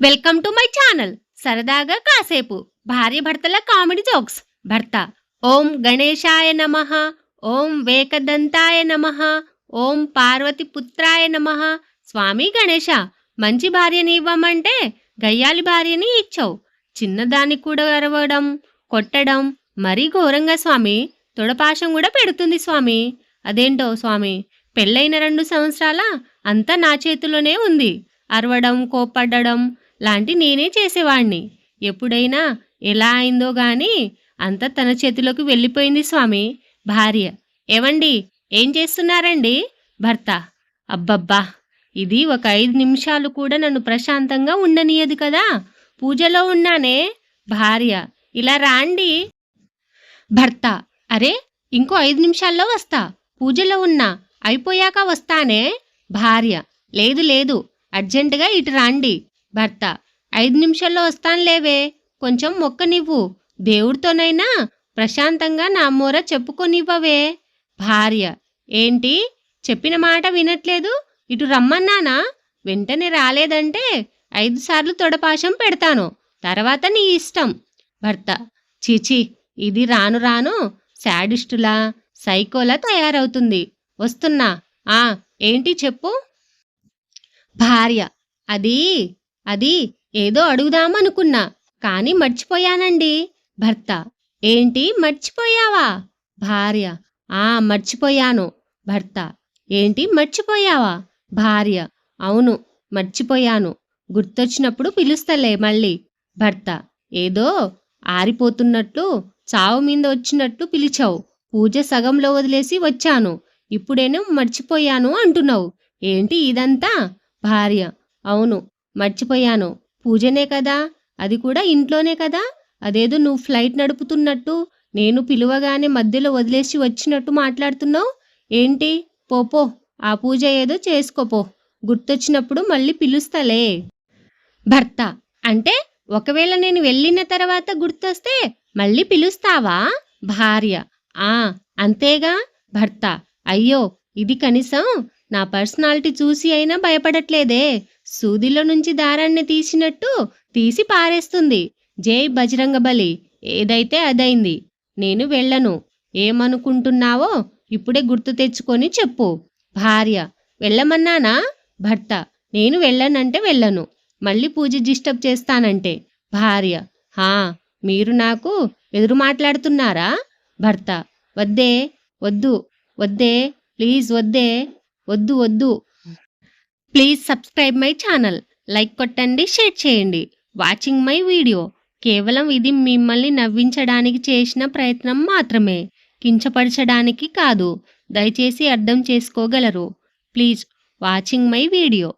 Welcome to my channel సరదాగా కాసేపు. భార్య భర్తల కామెడీ జోక్స్. భర్త. ఓం గణేశాయ నమః. ఓం వేకదంతాయ నమః. ఓం పార్వతి పుత్రాయ నమః. స్వామి గణేశ మంచి భార్యని ఇవ్వమంటే గయ్యాలి భార్యని ఇచ్చావు. చిన్నదాన్ని కూడా అరవడం కొట్టడం మరీ ఘోరంగా స్వామి. తొడపాశం కూడా పెడుతుంది స్వామి. అదేంటో స్వామి? పెళ్ళైన రెండు సంవత్సరాల అంతా నా చేతిలోనే ఉంది. అరవడం కోప్పడడం లాంటి నేనే చేసేవాణ్ణి. ఎప్పుడైనా ఎలా అయిందో గాని అంతా తన చేతిలోకి వెళ్ళిపోయింది స్వామి భార్య. ఏవండి ఏం చేస్తున్నారండి? భర్త. అబ్బబ్బా ఇది ఒక ఐదు నిమిషాలు కూడా నన్ను ప్రశాంతంగా ఉండనీయదు కదా. పూజలో ఉన్నానే భార్య. ఇలా రాండి. భర్త. అరే ఇంకో ఐదు నిమిషాల్లో వస్తా. పూజలో ఉన్నా అయిపోయాక వస్తానే భార్య. లేదు లేదు అర్జెంటుగా ఇటు రాండి. భర్త. ఐదు నిమిషాల్లో వస్తానులేవే కొంచెం మొక్కనివ్వు. దేవుడితోనైనా ప్రశాంతంగా నా మూర చెప్పుకొనివ్వవే. భార్య. ఏంటి? చెప్పిన మాట వినట్లేదు. ఇటు రమ్మన్నానా? వెంటనే రాలేదంటే ఐదు సార్లు తొడపాశం పెడతాను. తర్వాత నీ ఇష్టం. భర్త. చీచి ఇది రాను రాను శాడిస్టులా సైకోలా తయారవుతుంది. వస్తున్నా. ఆ ఏంటి చెప్పు? భార్య. అది అది ఏదో అడుగుదామనుకున్నా కానీ మర్చిపోయానండి. భర్త ఏంటి మర్చిపోయావా? భార్య ఆ మర్చిపోయాను. భర్త ఏంటి మర్చిపోయావా? భార్య అవును మర్చిపోయాను. గుర్తొచ్చినప్పుడు పిలుస్తలే మళ్ళీ. భర్త ఏదో ఆరిపోతున్నట్లు చావు మీద వచ్చినట్టు పిలిచావు. పూజ సగంలో వదిలేసి వచ్చాను. ఇప్పుడేనో మర్చిపోయాను అంటున్నావు. ఏంటి ఇదంతా? భార్య అవును మర్చిపోయాను. పూజనే కదా? అది కూడా ఇంట్లోనే కదా? అదేదో నువ్వు ఫ్లైట్ నడుపుతున్నట్టు నేను పిలువగానే మధ్యలో వదిలేసి వచ్చినట్టు మాట్లాడుతున్నావు? ఏంటి? పోపో ఆ పూజ ఏదో చేసుకోపో గుర్తొచ్చినప్పుడు మళ్ళీ పిలుస్తలే. భర్త. అంటే ఒకవేళ నేను వెళ్ళిన తర్వాత గుర్తొస్తే మళ్ళీ పిలుస్తావా? భార్య. ఆ అంతేగా? భర్త. అయ్యో ఇది కనీసం నా పర్సనాలిటీ చూసి అయినా భయపడట్లేదే. సూదిలో నుంచి దారాన్ని తీసినట్టు తీసి పారేస్తుంది. జై బజరంగబలి ఏదైతే అదైంది. నేను వెళ్ళను. ఏమనుకుంటున్నావో ఇప్పుడే గుర్తు తెచ్చుకొని చెప్పు. భార్య వెళ్ళమన్నానా? భర్త నేను వెళ్ళనంటే వెళ్ళను. మళ్ళీ పూజ డిస్టర్బ్ చేస్తానంటే. భార్య హా మీరు నాకు ఎదురు మాట్లాడుతున్నారా? భర్త వద్దే వద్దు వద్దే ప్లీజ్ వద్దే. వద్దు వద్దు. Please subscribe my channel like కొట్టండి షేర్ చేయండి. వాచింగ్ మై వీడియో కేవలం ఇది మిమ్మల్ని నవ్వించడానికి చేసిన ప్రయత్నం మాత్రమే. కించపరచడానికి కాదు. దయచేసి అర్థం చేసుకోగలరు. Please watching my video